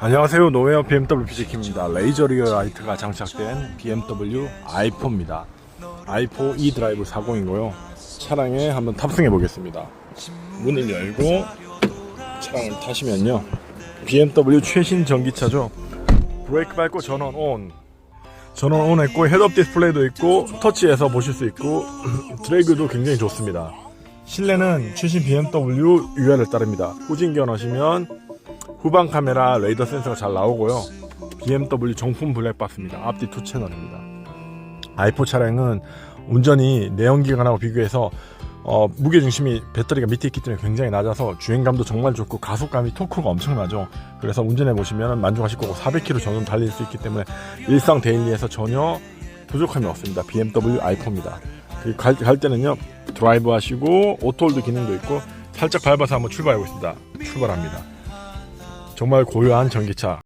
안녕하세요. 노웨어 BMW 피지키입니다. 레이저 리어 라이트가 장착된 BMW i4입니다. i4 e 드라이브 40이고요. 차량에 한번 탑승해 보겠습니다. 문을 열고 차량을 타시면요. BMW 최신 전기차죠. 브레이크 밟고 전원 온 전원 온 했고 헤드업 디스플레이도 있고 터치해서 보실 수 있고 드래그도 굉장히 좋습니다. 실내는 최신 BMW UR을 따릅니다. 후진기어 넣으시면 후방 카메라 레이더 센서가 잘 나오고요. BMW 정품 블랙박스입니다. 앞뒤 투 채널입니다. i4 차량은 운전이 내연기관하고 비교해서 어, 무게 중심이 배터리가 밑에 있기 때문에 굉장히 낮아서 주행감도 정말 좋고 가속감이 토크가 엄청나죠. 그래서 운전해 보시면 만족하실 거고 400km 정도 달릴 수 있기 때문에 일상 데일리에서 전혀 부족함이 없습니다. BMW i4입니다. 갈, 갈 때는요 드라이브 하시고 오토홀드 기능도 있고 살짝 밟아서 한번 출발해 보겠습니다. 출발합니다. 정말 고요한 전기차